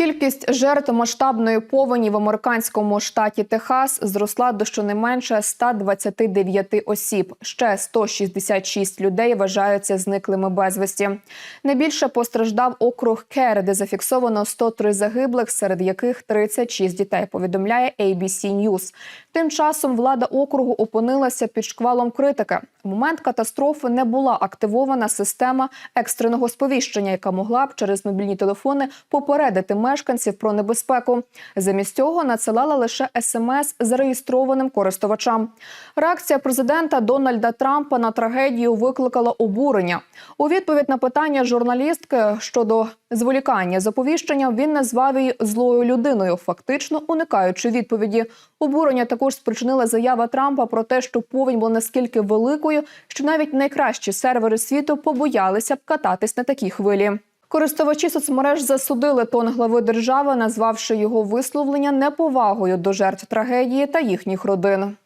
Кількість жертв масштабної повені в американському штаті Техас зросла до щонайменше 129 осіб. Ще 166 людей вважаються зниклими безвісті. Найбільше постраждав округ Кер, де зафіксовано 103 загиблих, серед яких 36 дітей. Повідомляє ABC News. Тим часом влада округу опинилася під шквалом критики. В момент катастрофи не була активована система екстреного сповіщення, яка могла б через мобільні телефони попередити мешканців про небезпеку. Замість цього надсилала лише смс зареєстрованим користувачам. Реакція президента Дональда Трампа на трагедію викликала обурення. У відповідь на питання журналістки щодо зволікання заповіщення він назвав її злою людиною, фактично уникаючи відповіді. Обурення також спричинила заява Трампа про те, що повінь була наскільки великою, що навіть найкращі сервери світу побоялися б кататись на такій хвилі. Користувачі соцмереж засудили тон глави держави, назвавши його висловлення неповагою до жертв трагедії та їхніх родин.